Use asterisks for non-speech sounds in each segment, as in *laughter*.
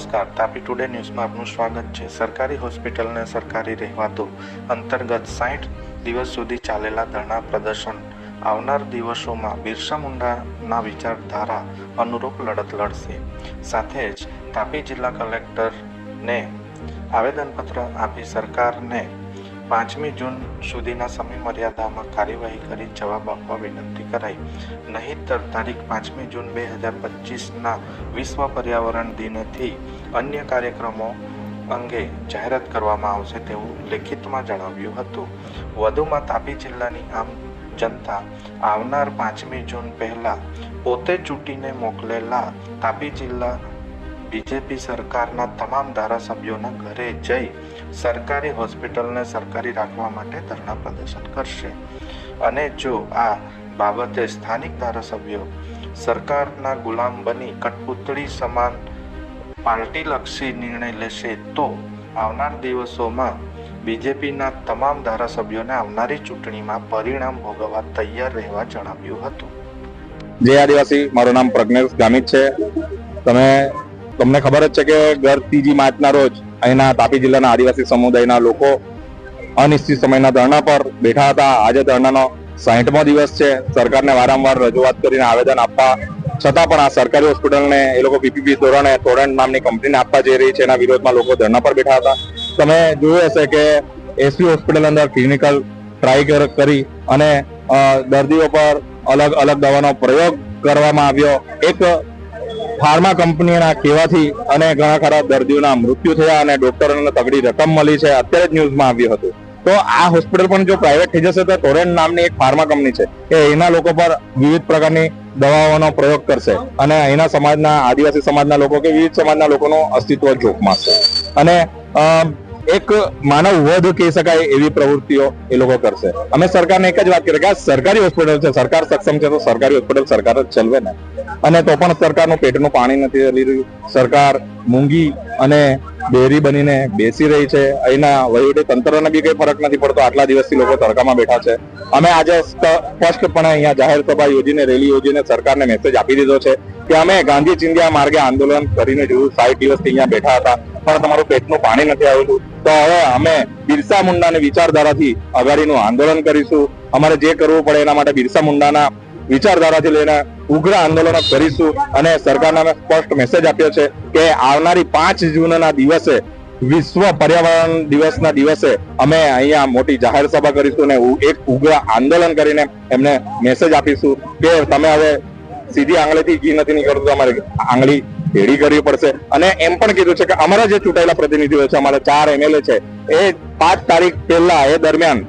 નમસ્કાર. તાપી ટુડે ન્યૂઝમાં આપનું સ્વાગત છે. સરકારી હોસ્પિટલને સરકારી રહેવાતો અંતર્ગત સાઠ દિવસ સુધી ચાલેલા ધરણા પ્રદર્શન. આવનાર દિવસોમાં બિરસા મુંડાના વિચારધારા અનુરૂપ લડત લડશે. સાથે જ તાપી જિલ્લા કલેક્ટરને આવેદનપત્ર આપી સરકારને પાંચમી જૂન સુધીના સમય મર્યાદામાં કાર્યવાહી કરી જવાબ આપવા વિનંતી કરાઈ. નહીંતર તારીખ પાંચમી જૂન બે હજાર પચીસના વિશ્વ પર્યાવરણ દિનથી અન્ય કાર્યક્રમો અંગે જાહેરાત કરવામાં આવશે તેવું લેખિતમાં જણાવ્યું હતું. વધુમાં તાપી જિલ્લાની આમ જનતા આવનાર પાંચમી જૂન પહેલાં પોતે ચૂંટીને મોકલેલા તાપી જિલ્લા બીજેપી સરકારના તમામ ધારાસભ્યોના ઘરે જઈ સરકારી હોસ્પિટલને સરકારી રાખવા માટે ધરણા પ્રદર્શન કરશે. અને જો આ બાબતે સ્થાનિક ધારાસભ્યો સરકારના ગુલામ બની કઠપૂતળી સમાન પાર્ટીલક્ષી નિર્ણય લેશે, તો આવનાર દિવસોમાં બીજેપીના તમામ ધારાસભ્યોને આવનારી ચૂંટણીમાં પરિણામ ભોગવવા તૈયાર રહેવા જણાવ્યું હતું. જય આદિવાસી, મારું નામ પ્રજ્ઞેશ ગામિત છે. તમે, તમને ખબર જ છે કે ગત ત્રીજી માર્ચના રોજ અહીંના તાપી જિલ્લાના આદિવાસી સમુદાયના લોકો અનિશ્ચિત સમયના ધરણા પર બેઠા હતા. આજે ધરણાનો સાહીઠમો દિવસ છે. સરકારને વારંવાર રજૂઆત કરીને આવેદન આપવા છતાં પણ આ સરકારી હોસ્પિટલને એ લોકો પીપીપી ધોરણે ટોરન્ટ નામની કંપનીને આપવા જઈ રહી છે એના વિરોધમાં લોકો ધરણા પર બેઠા હતા. તમે જોયું હશે કે એસપી હોસ્પિટલ અંદર ક્લિનિકલ ટ્રાય કરી અને દર્દીઓ પર અલગ અલગ દવાનો પ્રયોગ કરવામાં આવ્યો. એક ફાર્મા કંપનીના કહેવાથી અને ઘણા ખરા દર્દીઓના મૃત્યુ થયા અને ડોક્ટરોને તગડી રકમ મળી છે. અત્યારે જ ન્યૂઝમાં આવ્યું હતું. તો આ હોસ્પિટલ પણ જો પ્રાઇવેટ થઈ જશે તો ટોરેન્ટ નામની એક ફાર્મા કંપની છે કે એના લોકો પર વિવિધ પ્રકારની દવાઓનો પ્રયોગ કરશે. અને અહીંના સમાજના, આદિવાસી સમાજના લોકો કે વિવિધ સમાજના લોકોનું અસ્તિત્વ જોખમાશે. અને એક માનવ વધ કહી શકાય એવી પ્રવૃત્તિઓ એ લોકો કરશે. અમે સરકારને એક જ વાત કરીએ કે આ સરકારી હોસ્પિટલ છે, સરકાર સક્ષમ છે તો સરકારી હોસ્પિટલ સરકાર જ ચલવે ને. અને તો પણ સરકારનું પેટનું પાણી નથી હલી રહ્યું. સરકાર મૂંગી અને બેરી બનીને બેસી રહી છે. અહીંના વહીવટી તંત્રને બી કઈ ફરક નથી પડતો. આટલા દિવસથી લોકો તડકામાં બેઠા છે. અમે આજે સ્પ- સ્પષ્ટપણે અહીંયા જાહેર સભા યોજીને, રેલી યોજીને સરકારને મેસેજ આપી દીધો છે કે અમે ગાંધી ચિંધ્યા માર્ગે આંદોલન કરીને જોયું સાઠ દિવસથી અહીંયા બેઠા હતા. પણ તમારું પેટનું પાણી નથી આવતું. તો હવે અમે બિરસા મુંડાની વિચારધારાથી અગાડીનું આંદોલન કરીશું. અમારે જે કરવું પડે એના માટે બિરસા મુંડાના વિચારધારાથી લઈને ઉગ્ર આંદોલન કરીશું અને સરકારને અમે સ્પષ્ટ મેસેજ આપ્યો છે કે આવનારી પાંચ જૂનના દિવસે, વિશ્વ પર્યાવરણ દિવસના દિવસે અમે અહીંયા મોટી જાહેર સભા કરીશું અને એક ઉગ્ર આંદોલન કરીને એમને મેસેજ આપીશું કે તમે હવે સીધી આંગળીથી ઘી નથી નીકળતું અમારી આંગળી ભેડી કરવી પડશે. અને એમ પણ કીધું છે કે અમારા જે ચૂંટાયેલા પ્રતિનિધિઓ છે, અમારા ચાર એમએલએ છે, એ પાંચ તારીખ પહેલા, એ દરમિયાન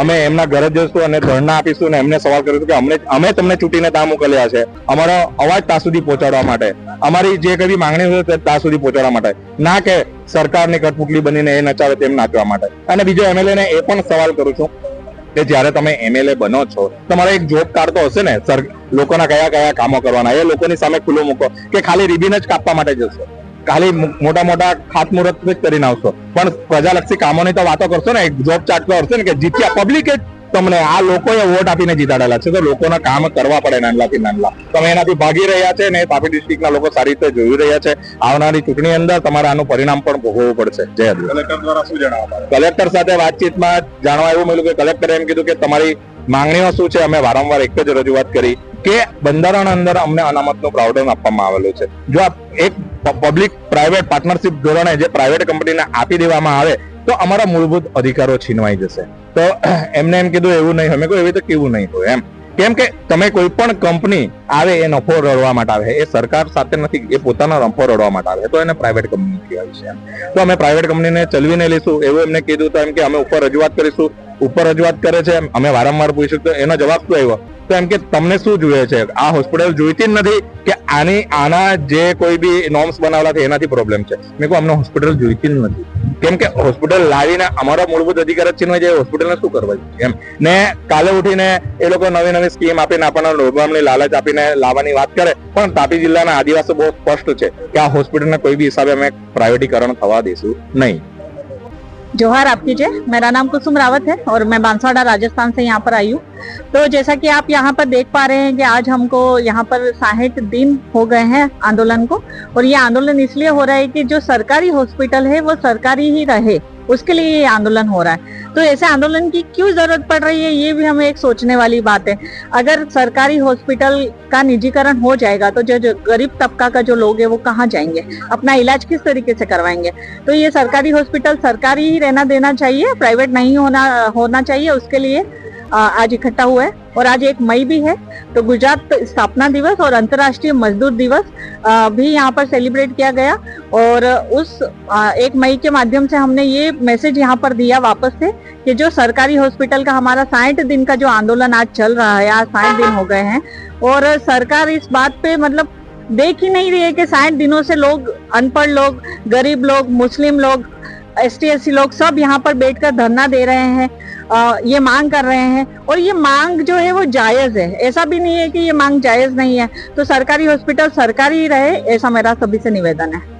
અમે એમના ઘરે જઈશું અને ધરણા આપીશું અને એમને સવાલ કરીશું કે અમને, અમે તમને ચૂંટીને ત્યાં મોકલ્યા છે. અમારો અવાજ ત્યાં સુધી પહોંચાડવા માટે. અમારી જે કઈ માંગણી તે ત્યાં સુધી પહોંચાડવા માટે. ના કે સરકારની કટપુટલી બનીને એ નચાવે તેમ નાચવા માટે. અને બીજો એમએલએ ને એ પણ સવાલ કરું છું કે જ્યારે તમે એમએલએ બનો છો, તમારે એક જોબ કાર્ડ તો હશે ને લોકોના કયા કયા કામો કરવાના એ લોકોની સામે ખુલ્લું મૂકો કે ખાલી રિબિન જ કાપવા માટે જશો. ખાલી મોટા મોટા ખાતમુહૂર્ત જ કરીને આવશો પણ પ્રજાલક્ષી કામોની તો વાતો કરશો ને જોબ ચાર્ટ તો હશે ને કે જીત્યા પબ્લિક જ તમને આ લોકોએ વોટ આપીને જીતાડેલા છે. તો લોકોના કામ કરવા પડે નાનલાથી નાનલા. તમે એનાથી ભાગી રહ્યા છે ને તાપી ડિસ્ટ્રિક્ટના લોકો સારી રીતે જોઈ રહ્યા છે. આવનારી ચૂંટણી અંદર તમારે આનું પરિણામ પણ ભોગવવું પડશે. જય કલેક્ટર દ્વારા શું જણાવવા કલેક્ટર સાથે વાતચીતમાં જાણવા એવું મળ્યું કે કલેક્ટરે એમ કીધું કે તમારી માંગણીઓ શું છે? અમે વારંવાર એક જ રજૂઆત કરી. કે બંધારણ અંદર અમને અનામતનું પ્રાવધાન આપવામાં આવેલું છે. જો આ એક પબ્લિક પ્રાઇવેટ પાર્ટનરશિપ ધોરણે જે પ્રાઇવેટ કંપનીને આપી દેવામાં આવે, તો અમારા મૂળભૂત અધિકારો છીનવાઈ જશે. તો *clears throat* એમને એમ કીધું, એવું નહીં, અમે કહ્યું એવી તો કેવું નહીં હોય. એમ. કેમ કે તમે કોઈ પણ કંપની આવે, એ નફો રડવા માટે આવે, એ સરકાર સાથે નથી, એ પોતાનો નફો રડવા માટે આવે, તો એને પ્રાઇવેટ કંપની કહેવાય છે. તો અમે પ્રાઇવેટ કંપનીને ચલવીને લઈશું. એવું એમને કીધું તો એમ કે અમે ઉપર રજૂઆત કરીશું. ઉપર રજૂઆત કરે છે અમે વારંવાર પૂછ્યું તો એનો જવાબ શું આવ્યો? તો એમ કે તમને શું જોઈએ છે? આ હોસ્પિટલ જોઈતી જ નથી કે આની, આના જે કોઈ બી નોર્મ્સ બનાવેલા છે એનાથી પ્રોબ્લેમ છે. મેં કહું અમને હોસ્પિટલ જોઈતી જ નથી. કેમ કે હોસ્પિટલ લાવીને અમારો મૂળભૂત અધિકાર જ છીનવાઈ જાય હોસ્પિટલને શું કરવા એમ. ને કાલે ઉઠીને એ લોકો નવી નવી સ્કીમ આપીને આપણને લોભામણી લાલચ આપીને લાવવાની વાત કરે, પણ તાપી જિલ્લાના આદિવાસી બહુ સ્પષ્ટ છે કે આ હોસ્પિટલને કોઈ બી હિસાબે અમે પ્રાઇવેટીકરણ થવા દઈશું નહીં. जोहार आपकी जय मेरा नाम कुसुम रावत है और मैं बांसवाड़ा, राजस्थान से यहाँ पर आई हूँ। तो जैसा कि आप यहाँ पर देख पा रहे हैं कि आज हमको यहाँ पर साठ दिन हो गए हैं आंदोलन को। और ये आंदोलन इसलिए हो रहा है कि जो सरकारी हॉस्पिटल है, वो सरकारी ही रहे। उसके लिए ये आंदोलन हो रहा है। तो ऐसे आंदोलन की क्यों ज़रूरत पड़ रही है ये भी हमें एक सोचने वाली बात है। अगर सरकारी हॉस्पिटल का निजीकरण हो जाएगा तो जो, जो गरीब तबका का जो लोग है वो कहाँ जाएँगे? अपना इलाज किस तरीके से करवाएँगे? तो ये सरकारी हॉस्पिटल सरकारी ही रहना देना चाहिए प्राइवेट नहीं होना होना चाहिए उसके लिए। आज इकट्ठा हुआ है और आज एक मई भी है। तो गुजरात स्थापना दिवस और अंतर्राष्ट्रीय मजदूर दिवस भी यहाँ पर सेलिब्रेट किया गया। और उस एक मई के माध्यम से हमने ये मैसेज यहाँ पर दिया वापस से कि जो सरकारी हॉस्पिटल का हमारा साठ दिन का जो आंदोलन आज चल रहा है, आज साठ दिन हो गए हैं, और सरकार इस बात पे मतलब देख ही नहीं रही है कि साठ दिनों से लोग, अनपढ़ लोग, गरीब लोग, मुस्लिम लोग एस टी लोग सब यहाँ पर बैठकर धरना दे रहे हैं। ये मांग कर रहे हैं और ये मांग जो है वो जायज है ऐसा भी नहीं है कि ये मांग जायज नहीं है तो सरकारी हॉस्पिटल सरकारी ही रहे ऐसा मेरा सभी से निवेदन है